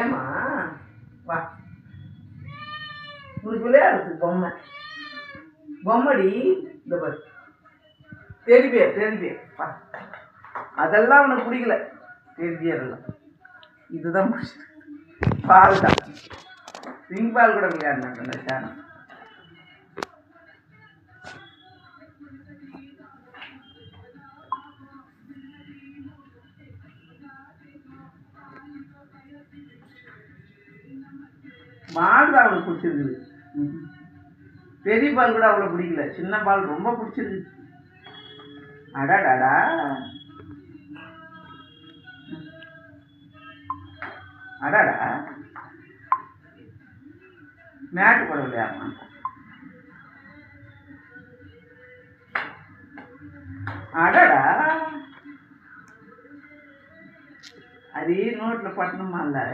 ஏம்மா? வா. உனக்கு விளையாடுறது பொம்மை. பொம்மடி இந்த பாரு. தெரிவியர் தெரிவியர் வா. அதெல்லாம் உனக்கு பிடிக்கல. தெரிவியர் எல்லாம் இதுதான் பிடிச்சது பால் தான். ரிங் பால் கூட விளையாடினாங்க அந்த பால் தான் அவளுக்கு பிடிச்சிருக்குது. பெரிய பால் கூட அவ்வளோ பிடிக்கல. சின்ன பால் ரொம்ப பிடிச்சிருக்கு அடாடாடா. அடாடா. மேட்டு போட விளையாடுமா? அடடா. அது நோட்டில் பட்டணுமா இல்லை